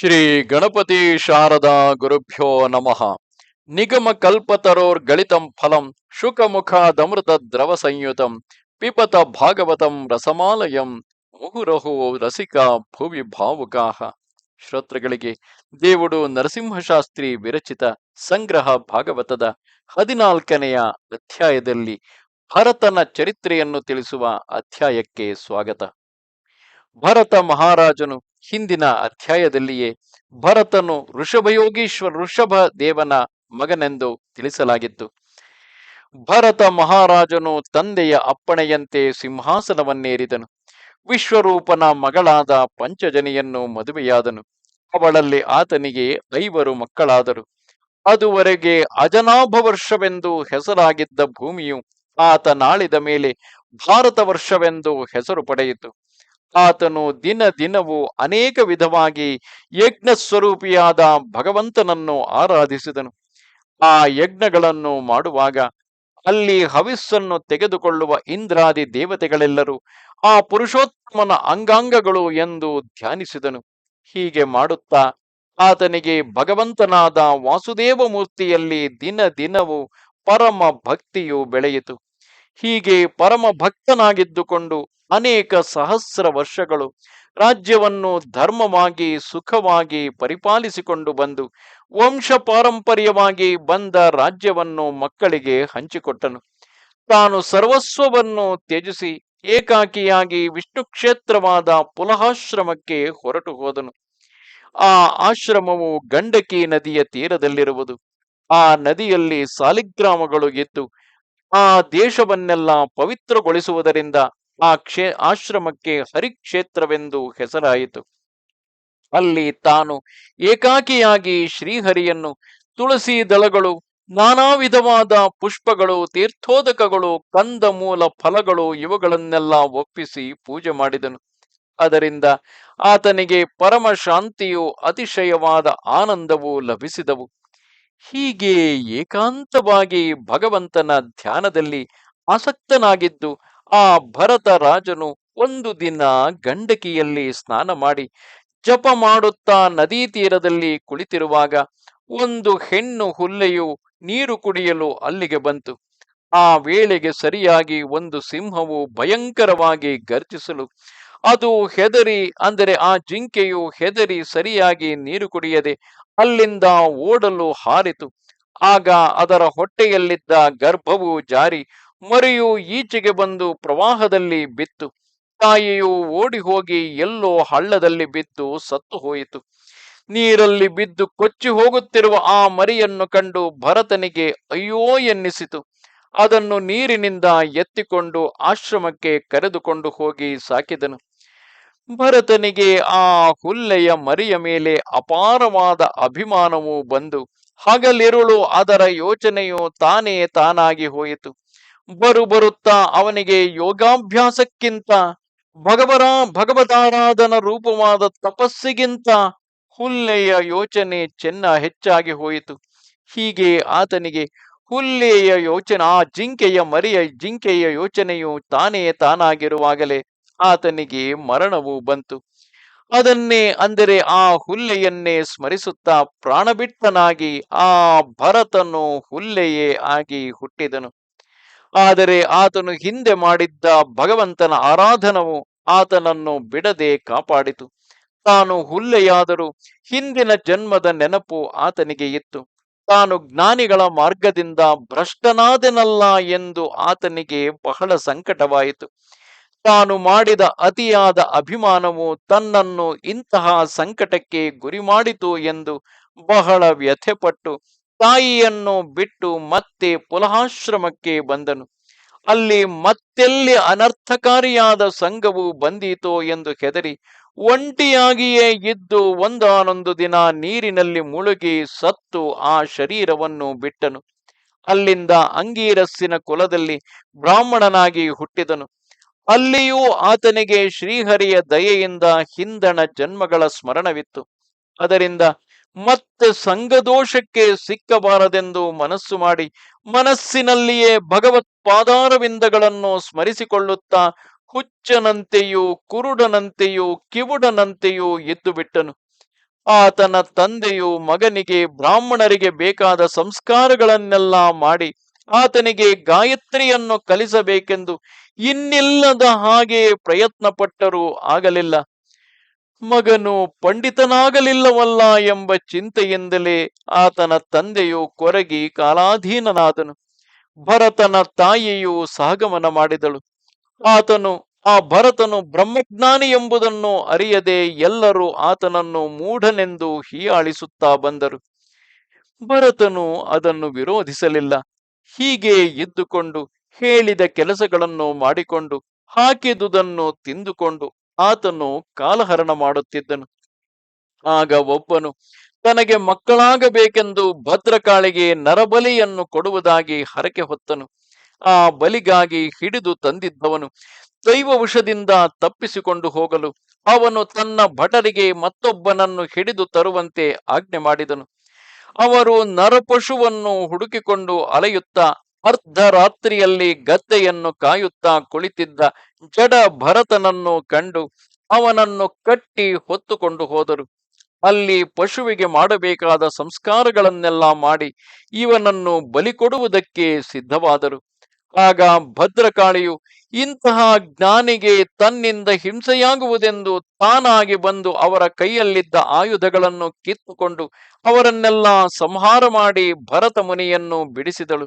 ಶ್ರೀ ಗಣಪತಿ ಶಾರದಾ ಗುರುಭ್ಯೋ ನಮಃ. ನಿಗಮ ಕಲ್ಪತರೋರ್ ಗಳಿತಂ ಫಲಂ ಶುಕಮುಖಾದಮೃತ ದ್ರವ ಸಂಯುತಂ ಪಿಪತ ಭಾಗವತಂ ರಸಮಾಲಯಂ, ಮುಹುರಹು ರಸಿಕ ಭುವಿ ಭಾವುಕಾಹ. ಶ್ರೋತೃಗಳಿಗೆ, ದೇವುಡು ನರಸಿಂಹಶಾಸ್ತ್ರಿ ವಿರಚಿತ ಸಂಗ್ರಹ ಭಾಗವತದ ಹದಿನಾಲ್ಕನೆಯ ಅಧ್ಯಾಯದಲ್ಲಿ ಭರತನ ಚರಿತ್ರೆಯನ್ನು ತಿಳಿಸುವ ಅಧ್ಯಾಯಕ್ಕೆ ಸ್ವಾಗತ. ಭರತ ಮಹಾರಾಜನು ಹಿಂದಿನ ಅಧ್ಯಾಯದಲ್ಲಿಯೇ ಭರತನು ಋಷಭಯೋಗೀಶ್ವರ ಋಷಭ ದೇವನ ಮಗನೆಂದು ತಿಳಿಸಲಾಗಿತ್ತು. ಭರತ ಮಹಾರಾಜನು ತಂದೆಯ ಅಪ್ಪಣೆಯಂತೆ ಸಿಂಹಾಸನವನ್ನೇರಿದನು. ವಿಶ್ವರೂಪನ ಮಗಳಾದ ಪಂಚಜನಿಯನ್ನು ಮದುವೆಯಾದನು. ಅವಳಲ್ಲಿ ಆತನಿಗೆ ಐವರು ಮಕ್ಕಳಾದರು. ಅದುವರೆಗೆ ಅಜನಾಭ ವರ್ಷವೆಂದು ಹೆಸರಾಗಿದ್ದ ಭೂಮಿಯು ಆತ ನಾಳಿದ ಮೇಲೆ ಭಾರತ ವರ್ಷವೆಂದು ಹೆಸರು ಪಡೆಯಿತು. ಆತನು ದಿನ ದಿನವೂ ಅನೇಕ ವಿಧವಾಗಿ ಯಜ್ಞ ಸ್ವರೂಪಿಯಾದ ಭಗವಂತನನ್ನು ಆರಾಧಿಸಿದನು. ಆ ಯಜ್ಞಗಳನ್ನು ಮಾಡುವಾಗ ಅಲ್ಲಿ ಹವಿಸ್ಸನ್ನು ತೆಗೆದುಕೊಳ್ಳುವ ಇಂದ್ರಾದಿ ದೇವತೆಗಳೆಲ್ಲರೂ ಆ ಪುರುಷೋತ್ತಮನ ಅಂಗಾಂಗಗಳು ಎಂದು ಧ್ಯಾನಿಸಿದನು. ಹೀಗೆ ಮಾಡುತ್ತಾ ಆತನಿಗೆ ಭಗವಂತನಾದ ವಾಸುದೇವ ಮೂರ್ತಿಯಲ್ಲಿ ದಿನ ದಿನವೂ ಪರಮ ಭಕ್ತಿಯು ಬೆಳೆಯಿತು. ಹೀಗೆ ಪರಮ ಭಕ್ತನಾಗಿದ್ದುಕೊಂಡು ಅನೇಕ ಸಹಸ್ರ ವರ್ಷಗಳು ರಾಜ್ಯವನ್ನು ಧರ್ಮವಾಗಿ, ಸುಖವಾಗಿ ಪರಿಪಾಲಿಸಿಕೊಂಡು ಬಂದು ವಂಶ ಪಾರಂಪರ್ಯವಾಗಿ ಬಂದ ರಾಜ್ಯವನ್ನು ಮಕ್ಕಳಿಗೆ ಹಂಚಿಕೊಟ್ಟನು. ತಾನು ಸರ್ವಸ್ವವನ್ನು ತ್ಯಜಿಸಿ ಏಕಾಕಿಯಾಗಿ ವಿಷ್ಣು ಕ್ಷೇತ್ರವಾದ ಪುಲಹಾಶ್ರಮಕ್ಕೆ ಹೊರಟು ಹೋದನು. ಆ ಆಶ್ರಮವು ಗಂಡಕಿ ನದಿಯ ತೀರದಲ್ಲಿರುವುದು. ಆ ನದಿಯಲ್ಲಿ ಸಾಲಿಗ್ರಾಮಗಳು ಇದ್ದು ಆ ದೇಶವನ್ನೆಲ್ಲ ಪವಿತ್ರಗೊಳಿಸುವುದರಿಂದ ಆ ಕ್ಷೇ, ಆಶ್ರಮಕ್ಕೆ ಹರಿಕ್ಷೇತ್ರವೆಂದು ಹೆಸರಾಯಿತು. ಅಲ್ಲಿ ತಾನು ಏಕಾಕಿಯಾಗಿ ಶ್ರೀಹರಿಯನ್ನು ತುಳಸಿ ದಳಗಳು, ನಾನಾ ವಿಧವಾದ ಪುಷ್ಪಗಳು, ತೀರ್ಥೋದಕಗಳು, ಕಂದ ಮೂಲ ಫಲಗಳು ಇವುಗಳನ್ನೆಲ್ಲ ಒಪ್ಪಿಸಿ ಪೂಜೆ ಮಾಡಿದನು. ಅದರಿಂದ ಆತನಿಗೆ ಪರಮ ಶಾಂತಿಯು ಅತಿಶಯವಾದ ಆನಂದವು ಲಭಿಸಿದವು. ಹೀಗೆ ಏಕಾಂತವಾಗಿ ಭಗವಂತನ ಧ್ಯಾನದಲ್ಲಿ ಆಸಕ್ತನಾಗಿದ್ದು, ಆ ಭರತ ರಾಜನು ಒಂದು ದಿನ ಗಂಡಕಿಯಲ್ಲಿ ಸ್ನಾನ ಮಾಡಿ ಜಪ ಮಾಡುತ್ತಾ ನದಿ ತೀರದಲ್ಲಿ ಕುಳಿತಿರುವಾಗ ಒಂದು ಹೆಣ್ಣು ಹುಲ್ಲೆಯು ನೀರು ಕುಡಿಯಲು ಅಲ್ಲಿಗೆ ಬಂತು. ಆ ವೇಳೆಗೆ ಸರಿಯಾಗಿ ಒಂದು ಸಿಂಹವು ಭಯಂಕರವಾಗಿ ಗರ್ಜಿಸಲು ಅದು ಹೆದರಿ, ಅಂದರೆ ಆ ಜಿಂಕೆಯು ಹೆದರಿ ಸರಿಯಾಗಿ ನೀರು ಕುಡಿಯದೆ ಅಲ್ಲಿಂದ ಓಡಲು ಹಾರಿತು. ಆಗ ಅದರ ಹೊಟ್ಟೆಯಲ್ಲಿದ್ದ ಗರ್ಭವು ಜಾರಿ, ಮರಿಯು ಈಚೆಗೆ ಬಂದು ಪ್ರವಾಹದಲ್ಲಿ ಬಿತ್ತು. ತಾಯಿಯು ಓಡಿ ಹೋಗಿ ಎಲ್ಲೋ ಹಳ್ಳದಲ್ಲಿ ಬಿದ್ದು ಸತ್ತು ಹೋಯಿತು. ನೀರಲ್ಲಿ ಬಿದ್ದು ಕೊಚ್ಚಿ ಹೋಗುತ್ತಿರುವ ಆ ಮರಿಯನ್ನು ಕಂಡು ಭರತನಿಗೆ ಅಯ್ಯೋ ಎನ್ನಿಸಿತು. ಅದನ್ನು ನೀರಿನಿಂದ ಎತ್ತಿಕೊಂಡು ಆಶ್ರಮಕ್ಕೆ ಕರೆದುಕೊಂಡು ಹೋಗಿ ಸಾಕಿದನು. ಭರತನಿಗೆ ಆ ಹುಲ್ಲೆಯ ಮರಿಯ ಮೇಲೆ ಅಪಾರವಾದ ಅಭಿಮಾನವು ಬಂದು ಹಗಲಿರುಳು ಅದರ ಯೋಚನೆಯು ತಾನೇ ತಾನಾಗಿ ಹೋಯಿತು. ಬರು ಬರುತ್ತಾ ಅವನಿಗೆ ಯೋಗಾಭ್ಯಾಸಕ್ಕಿಂತ, ಭಗವರ ಭಗವತಾರಾಧನ ರೂಪವಾದ ತಪಸ್ಸಿಗಿಂತ ಹುಲ್ಲೆಯ ಯೋಚನೆ ಚೆನ್ನ ಹೆಚ್ಚಾಗಿ ಹೋಯಿತು. ಹೀಗೆ ಆತನಿಗೆ ಹುಲ್ಲೆಯ ಯೋಚನೆ, ಆ ಜಿಂಕೆಯ ಮರಿಯ ಜಿಂಕೆಯ ಯೋಚನೆಯು ತಾನೇ ತಾನಾಗಿರುವಾಗಲೇ ಆತನಿಗೆ ಮರಣವು ಬಂತು. ಅದನ್ನೇ ಅಂದರೆ ಆ ಹುಲ್ಲೆಯನ್ನೇ ಸ್ಮರಿಸುತ್ತಾ ಪ್ರಾಣಬಿಟ್ಟನಾಗಿ ಆ ಭರತನು ಹುಲ್ಲೆಯೇ ಆಗಿ ಹುಟ್ಟಿದನು. ಆದರೆ ಆತನು ಹಿಂದೆ ಮಾಡಿದ್ದ ಭಗವಂತನ ಆರಾಧನವು ಆತನನ್ನು ಬಿಡದೆ ಕಾಪಾಡಿತು. ತಾನು ಹುಲ್ಲೆಯಾದರೂ ಹಿಂದಿನ ಜನ್ಮದ ನೆನಪು ಆತನಿಗೆ ಇತ್ತು. ತಾನು ಜ್ಞಾನಿಗಳ ಮಾರ್ಗದಿಂದ ಭ್ರಷ್ಟನಾದನಲ್ಲ ಎಂದು ಆತನಿಗೆ ಬಹಳ ಸಂಕಟವಾಯಿತು. ತಾನು ಮಾಡಿದ ಅತಿಯಾದ ಅಭಿಮಾನವು ತನ್ನನ್ನು ಇಂತಹ ಸಂಕಟಕ್ಕೆ ಗುರಿ ಮಾಡಿತು ಎಂದು ಬಹಳ ವ್ಯಥೆಪಟ್ಟು ತಾಯಿಯನ್ನು ಬಿಟ್ಟು ಮತ್ತೆ ಪುಲಹಾಶ್ರಮಕ್ಕೆ ಬಂದನು. ಅಲ್ಲಿ ಮತ್ತೆಲ್ಲಿ ಅನರ್ಥಕಾರಿಯಾದ ಸಂಘವು ಬಂದೀತೋ ಎಂದು ಹೆದರಿ ಒಂಟಿಯಾಗಿಯೇ ಇದ್ದು ಒಂದಾನೊಂದು ದಿನ ನೀರಿನಲ್ಲಿ ಮುಳುಗಿ ಸತ್ತು ಆ ಶರೀರವನ್ನು ಬಿಟ್ಟನು. ಅಲ್ಲಿಂದ ಅಂಗೀರಸ್ಸಿನ ಕುಲದಲ್ಲಿ ಬ್ರಾಹ್ಮಣನಾಗಿ ಹುಟ್ಟಿದನು. ಅಲ್ಲಿಯೂ ಆತನಿಗೆ ಶ್ರೀಹರಿಯ ದಯೆಯಿಂದ ಹಿಂದಣ ಜನ್ಮಗಳ ಸ್ಮರಣವಿತ್ತು. ಅದರಿಂದ ಮತ್ತೆ ಸಂಘದೋಷಕ್ಕೆ ಸಿಕ್ಕಬಾರದೆಂದು ಮನಸ್ಸು ಮಾಡಿ ಮನಸ್ಸಿನಲ್ಲಿಯೇ ಭಗವತ್ ಪಾದಾರವಿಂದಗಳನ್ನು ಸ್ಮರಿಸಿಕೊಳ್ಳುತ್ತಾ ಹುಚ್ಚನಂತೆಯೂ ಕುರುಡನಂತೆಯೂ ಕಿವುಡನಂತೆಯೂ ಎದ್ದು ಬಿಟ್ಟನು ಆತನ ತಂದೆಯು ಮಗನಿಗೆ ಬ್ರಾಹ್ಮಣರಿಗೆ ಬೇಕಾದ ಸಂಸ್ಕಾರಗಳನ್ನೆಲ್ಲ ಮಾಡಿ ಆತನಿಗೆ ಗಾಯತ್ರಿಯನ್ನು ಕಲಿಸಬೇಕೆಂದು ಇನ್ನಿಲ್ಲದ ಹಾಗೆ ಪ್ರಯತ್ನ ಪಟ್ಟರೂ ಆಗಲಿಲ್ಲ. ಮಗನು ಪಂಡಿತನಾಗಲಿಲ್ಲವಲ್ಲ ಎಂಬ ಚಿಂತೆಯಿಂದಲೇ ಆತನ ತಂದೆಯು ಕೊರಗಿ ಕಾಲಾಧೀನನಾದನು. ಭರತನ ತಾಯಿಯು ಸಹಗಮನ ಮಾಡಿದಳು. ಆತನು, ಆ ಭರತನು ಬ್ರಹ್ಮಜ್ಞಾನಿ ಎಂಬುದನ್ನು ಅರಿಯದೆ ಎಲ್ಲರೂ ಆತನನ್ನು ಮೂಢನೆಂದು ಹೀಯಾಳಿಸುತ್ತಾ ಬಂದರು. ಭರತನು ಅದನ್ನು ವಿರೋಧಿಸಲಿಲ್ಲ. ಹೀಗೆ ಇದ್ದುಕೊಂಡು ಹೇಳಿದ ಕೆಲಸಗಳನ್ನು ಮಾಡಿಕೊಂಡು ಹಾಕಿದುದನ್ನು ತಿಂದುಕೊಂಡು ಆತನು ಕಾಲಹರಣ ಮಾಡುತ್ತಿದ್ದನು. ಆಗ ಒಬ್ಬನು, ತನಗೆ ಮಕ್ಕಳಾಗಬೇಕೆಂದು ಭದ್ರಕಾಳಿಗೆ ನರಬಲಿಯನ್ನು ಕೊಡುವುದಾಗಿ ಹರಕೆ ಹೊತ್ತನು. ಆ ಬಲಿಗಾಗಿ ಹಿಡಿದು ತಂದಿದ್ದವನು ದೈವವಶದಿಂದ ತಪ್ಪಿಸಿಕೊಂಡು ಹೋಗಲು ಅವನು ತನ್ನ ಭಟರಿಗೆ ಮತ್ತೊಬ್ಬನನ್ನು ಹಿಡಿದು ತರುವಂತೆ ಆಜ್ಞೆ ಮಾಡಿದನು. ಅವರು ನರಪಶುವನ್ನು ಹುಡುಕಿಕೊಂಡು ಅಲೆಯುತ್ತಾ ಅರ್ಧರಾತ್ರಿಯಲ್ಲಿ ಗದ್ದೆಯನ್ನು ಕಾಯುತ್ತಾ ಕುಳಿತಿದ್ದ ಜಡ ಭರತನನ್ನು ಕಂಡು ಅವನನ್ನು ಕಟ್ಟಿ ಹೊತ್ತುಕೊಂಡು ಹೋದರು. ಅಲ್ಲಿ ಪಶುವಿಗೆ ಮಾಡಬೇಕಾದ ಸಂಸ್ಕಾರಗಳನ್ನೆಲ್ಲ ಮಾಡಿ ಇವನನ್ನು ಬಲಿಕೊಡುವುದಕ್ಕೆ ಸಿದ್ಧವಾದರು. ಆಗ ಭದ್ರಕಾಳಿಯು ಇಂತಹ ಜ್ಞಾನಿಗೆ ತನ್ನಿಂದ ಹಿಂಸೆಯಾಗುವುದೆಂದು ತಾನಾಗಿ ಬಂದು ಅವರ ಕೈಯಲ್ಲಿದ್ದ ಆಯುಧಗಳನ್ನು ಕಿತ್ತುಕೊಂಡು ಅವರನ್ನೆಲ್ಲ ಸಂಹಾರ ಮಾಡಿ ಭರತ ಮುನಿಯನ್ನು ಬಿಡಿಸಿದಳು.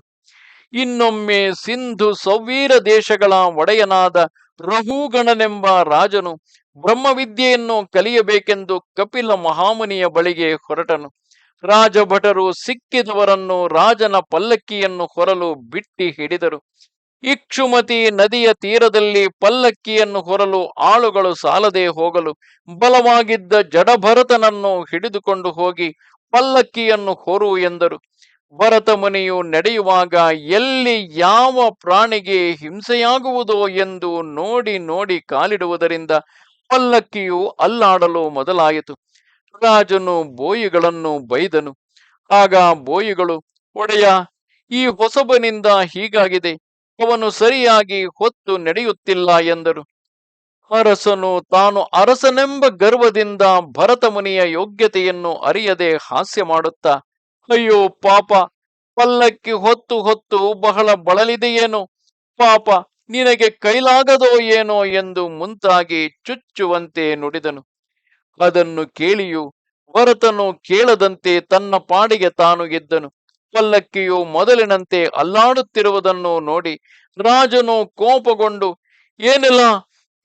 ಇನ್ನೊಮ್ಮೆ ಸಿಂಧು ಸೌವೀರ ದೇಶಗಳ ಒಡೆಯನಾದ ರಹುಗಣನೆಂಬ ರಾಜನು ಬ್ರಹ್ಮವಿದ್ಯೆಯನ್ನು ಕಲಿಯಬೇಕೆಂದು ಕಪಿಲ ಮಹಾಮುನಿಯ ಬಳಿಗೆ ಹೊರಟನು. ರಾಜಭಟರು ಸಿಕ್ಕಿದವರನ್ನು ರಾಜನ ಪಲ್ಲಕ್ಕಿಯನ್ನು ಹೊರಲು ಬಿಟ್ಟಿ ಹಿಡಿದರು. ಇಕ್ಷುಮತಿ ನದಿಯ ತೀರದಲ್ಲಿ ಪಲ್ಲಕ್ಕಿಯನ್ನು ಹೊರಲು ಆಳುಗಳು ಸಾಲದೆ ಹೋಗಲು ಬಲವಾಗಿದ್ದ ಜಡಭರತನನ್ನು ಹಿಡಿದುಕೊಂಡು ಹೋಗಿ ಪಲ್ಲಕ್ಕಿಯನ್ನು ಹೊರು ಎಂದರು. ಭರತ ಮುನಿಯು ನಡೆಯುವಾಗ ಎಲ್ಲಿ ಯಾವ ಪ್ರಾಣಿಗೆ ಹಿಂಸೆಯಾಗುವುದೋ ಎಂದು ನೋಡಿ ನೋಡಿ ಕಾಲಿಡುವುದರಿಂದ ಪಲ್ಲಕ್ಕಿಯು ಅಲ್ಲಾಡಲು ಮೊದಲಾಯಿತು. ರಾಜನು ಬೋಯಿಗಳನ್ನು ಬೈದನು. ಆಗ ಬೋಯಿಗಳು, ಒಡೆಯ, ಈ ಹೊಸಬನಿಂದ ಹೀಗಾಗಿದೆ. ಅವನು ಸರಿಯಾಗಿ ಹೊತ್ತು ನಡೆಯುತ್ತಿಲ್ಲ ಎಂದರು. ಅರಸನು, ತಾನು ಅರಸನೆಂಬ ಗರ್ವದಿಂದ ಭರತ ಮುನಿಯ ಯೋಗ್ಯತೆಯನ್ನು ಅರಿಯದೆ ಹಾಸ್ಯ ಮಾಡುತ್ತಾ, ಅಯ್ಯೋ ಪಾಪ, ಪಲ್ಲಕ್ಕಿ ಹೊತ್ತು ಹೊತ್ತು ಬಹಳ ಬಳಲಿದೆಯೇನೋ? ಪಾಪ, ನಿನಗೆ ಕೈಲಾಗದೋ ಏನೋ? ಎಂದು ಮುಂತಾಗಿ ಚುಚ್ಚುವಂತೆ ನುಡಿದನು. ಅದನ್ನು ಕೇಳಿಯೂ, ಭರತನು ಕೇಳದಂತೆ ತನ್ನ ಪಾಡಿಗೆ ತಾನು ಗೆದ್ದನು. ಪಲ್ಲಕ್ಕಿಯು ಮೊದಲಿನಂತೆ ಅಲ್ಲಾಡುತ್ತಿರುವುದನ್ನು ನೋಡಿ ರಾಜನು ಕೋಪಗೊಂಡು, ಏನೆಲ್ಲ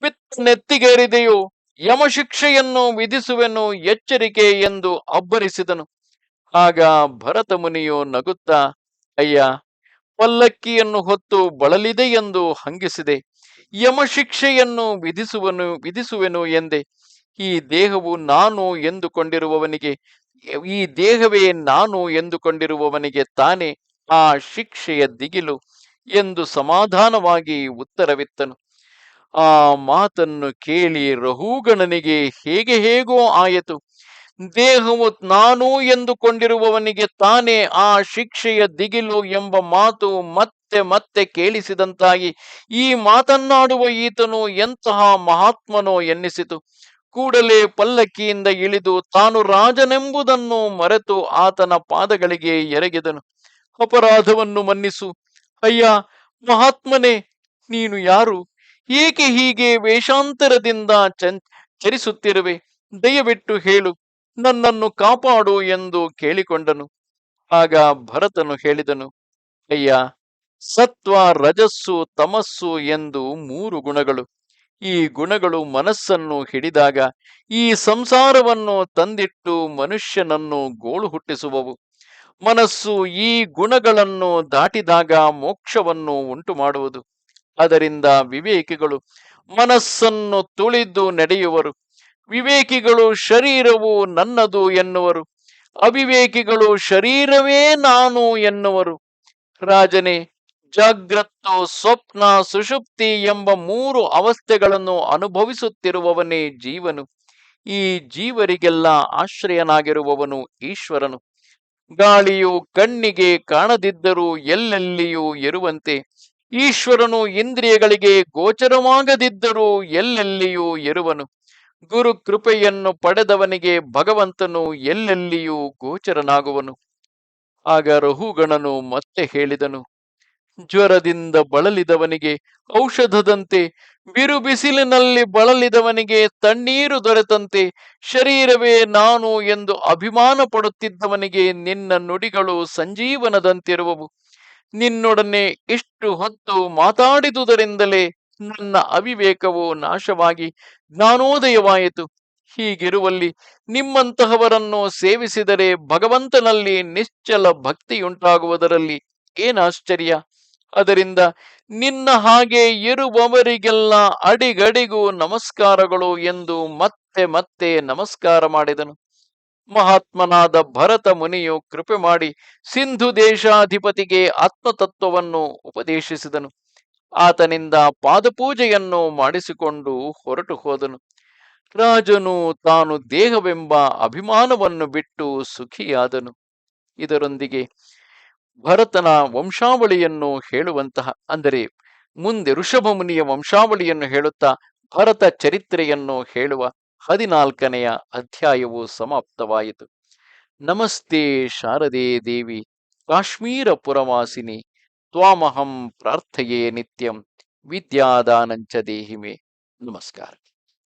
ಪಿತ್ತ ನೆತ್ತಿಗೇರಿದೆಯೋ ಯಮಶಿಕ್ಷೆಯನ್ನು ವಿಧಿಸುವೆನು ಎಚ್ಚರಿಕೆ ಎಂದು ಅಬ್ಬರಿಸಿದನು. ಆಗ ಭರತ ಮುನಿಯು ನಗುತ್ತಾ, ಅಯ್ಯ, ಪಲ್ಲಕ್ಕಿಯನ್ನು ಹೊತ್ತು ಬಳಲಿದೆ ಎಂದು ಹಂಗಿಸಿದೆ. ಯಮಶಿಕ್ಷೆಯನ್ನು ವಿಧಿಸುವನು, ವಿಧಿಸುವೆನು ಎಂದೆ. ಈ ದೇಹವು ನಾನು ಎಂದುಕೊಂಡಿರುವವನಿಗೆ, ಈ ದೇಹವೇ ನಾನು ಎಂದುಕೊಂಡಿರುವವನಿಗೆ ತಾನೇ ಆ ಶಿಕ್ಷೆಯ ದಿಗಿಲು ಎಂದು ಸಮಾಧಾನವಾಗಿ ಉತ್ತರವಿತ್ತನು. ಆ ಮಾತನ್ನು ಕೇಳಿ ರಹುಗಣನಿಗೆ ಹೇಗೆ ಹೇಗೋ ಆಯಿತು. ದೇಹವು ನಾನು ಎಂದುಕೊಂಡಿರುವವನಿಗೆ ತಾನೇ ಆ ಶಿಕ್ಷೆಯ ದಿಗಿಲು ಎಂಬ ಮಾತು ಮತ್ತೆ ಮತ್ತೆ ಕೇಳಿಸಿದಂತಾಗಿ ಈ ಮಾತನ್ನಾಡುವ ಈತನು ಎಂತಹ ಮಹಾತ್ಮನೋ ಎನ್ನಿಸಿತು. ಕೂಡಲೇ ಪಲ್ಲಕ್ಕಿಯಿಂದ ಇಳಿದು ತಾನು ರಾಜನೆಂಬುದನ್ನು ಮರೆತು ಆತನ ಪಾದಗಳಿಗೆ ಎರಗಿದನು. ಅಪರಾಧವನ್ನು ಮನ್ನಿಸು. ಅಯ್ಯ, ಮಹಾತ್ಮನೇ, ನೀನು ಯಾರು? ಏಕೆ ಹೀಗೆ ವೇಷಾಂತರದಿಂದ ಚರಿಸುತ್ತಿರುವೆ? ದಯವಿಟ್ಟು ಹೇಳು. ನನ್ನನ್ನು ಕಾಪಾಡು ಎಂದು ಕೇಳಿಕೊಂಡನು. ಆಗ ಭರತನು ಹೇಳಿದನು, ಅಯ್ಯ, ಸತ್ವ, ರಜಸ್ಸು, ತಮಸ್ಸು ಎಂದು ಮೂರು ಗುಣಗಳು. ಈ ಗುಣಗಳು ಮನಸ್ಸನ್ನು ಹಿಡಿದಾಗ, ಈ ಸಂಸಾರವನ್ನು ತಂದಿಟ್ಟು ಮನುಷ್ಯನನ್ನು ಗೋಳು ಹುಟ್ಟಿಸುವವು. ಮನಸ್ಸು ಈ ಗುಣಗಳನ್ನು ದಾಟಿದಾಗ ಮೋಕ್ಷವನ್ನು ಉಂಟು ಮಾಡುವುದು ಅದರಿಂದ ವಿವೇಕಿಗಳು ಮನಸ್ಸನ್ನು ತುಳಿದು ನಡೆಯುವರು. ವಿವೇಕಿಗಳು ಶರೀರವು ನನ್ನದು ಎನ್ನುವರು. ಅವಿವೇಕಿಗಳು ಶರೀರವೇ ನಾನು ಎನ್ನುವರು. ರಾಜನೇ ಜಾಗ್ರತ್ತು ಸ್ವಪ್ನ ಸುಷುಪ್ತಿ ಎಂಬ ಮೂರು ಅವಸ್ಥೆಗಳನ್ನು ಅನುಭವಿಸುತ್ತಿರುವವನೇ ಜೀವನು. ಈ ಜೀವರಿಗೆಲ್ಲ ಆಶ್ರಯನಾಗಿರುವವನು ಈಶ್ವರನು. ಗಾಳಿಯು ಕಣ್ಣಿಗೆ ಕಾಣದಿದ್ದರೂ ಎಲ್ಲೆಲ್ಲಿಯೂ ಇರುವಂತೆ. ಈಶ್ವರನು ಇಂದ್ರಿಯಗಳಿಗೆ ಗೋಚರವಾಗದಿದ್ದರೂ ಎಲ್ಲೆಲ್ಲಿಯೂ ಇರುವನು. ಗುರು ಕೃಪೆಯನ್ನು ಪಡೆದವನಿಗೆ ಭಗವಂತನು ಎಲ್ಲೆಲ್ಲಿಯೂ ಗೋಚರನಾಗುವನು. ಆಗ ರಹುಗಣನು ಮತ್ತೆ ಹೇಳಿದನು. ಜ್ವರದಿಂದ ಬಳಲಿದವನಿಗೆ ಔಷಧದಂತೆ ಬಿರು ಬಿಸಿಲಿನಲ್ಲಿ ಬಳಲಿದವನಿಗೆ ತಣ್ಣೀರು ದೊರೆತಂತೆ, ಶರೀರವೇ ನಾನು ಎಂದು ಅಭಿಮಾನ ಪಡುತ್ತಿದ್ದವನಿಗೆ ನಿನ್ನ ನುಡಿಗಳು ಸಂಜೀವನದಂತಿರುವವು. ನಿನ್ನೊಡನೆ ಇಷ್ಟು ಹೊತ್ತು ಮಾತಾಡಿದುದರಿಂದಲೇ ನನ್ನ ಅವಿವೇಕವು ನಾಶವಾಗಿ ಜ್ಞಾನೋದಯವಾಯಿತು. ಹೀಗಿರುವಲ್ಲಿ ನಿಮ್ಮಂತಹವರನ್ನು ಸೇವಿಸಿದರೆ ಭಗವಂತನಲ್ಲಿ ನಿಶ್ಚಲ ಭಕ್ತಿಯುಂಟಾಗುವುದರಲ್ಲಿ ಏನಾಶ್ಚರ್ಯ? ಅದರಿಂದ ನಿನ್ನ ಹಾಗೆ ಇರುವವರಿಗೆಲ್ಲ ಅಡಿಗಡಿಗೂ ನಮಸ್ಕಾರಗಳು ಎಂದು ಮತ್ತೆ ಮತ್ತೆ ನಮಸ್ಕಾರ ಮಾಡಿದನು. ಮಹಾತ್ಮನಾದ ಭರತ ಮುನಿಯು ಕೃಪೆ ಮಾಡಿ ಸಿಂಧು ದೇಶಾಧಿಪತಿಗೆ ಆತ್ಮತತ್ವವನ್ನು ಉಪದೇಶಿಸಿದನು. ಆತನಿಂದ ಪಾದಪೂಜೆಯನ್ನು ಮಾಡಿಸಿಕೊಂಡು ಹೊರಟು ಹೋದನು. ರಾಜನು ತಾನು ದೇಹವೆಂಬ ಅಭಿಮಾನವನ್ನು ಬಿಟ್ಟು ಸುಖಿಯಾದನು. ಇದರೊಂದಿಗೆ ಭರತನ ವಂಶಾವಳಿಯನ್ನು ಹೇಳುವಂತಹ, ಅಂದರೆ ಮುಂದೆ ಋಷಭಮುನಿಯ ವಂಶಾವಳಿಯನ್ನು ಹೇಳುತ್ತಾ ಭರತ ಚರಿತ್ರೆಯನ್ನು ಹೇಳುವ ಹದಿನಾಲ್ಕನೆಯ ಅಧ್ಯಾಯವು ಸಮಾಪ್ತವಾಯಿತು. ನಮಸ್ತೆ ಶಾರದೆ ದೇವಿ ಕಾಶ್ಮೀರ ಪುರವಾಸಿನಿ ತ್ವಾಮಹಂ ಪ್ರಾರ್ಥೆಯೇ ನಿತ್ಯಂ, ವಿದ್ಯಾದಾನಂಚ ದೇಹಿಮೆ. ನಮಸ್ಕಾರ.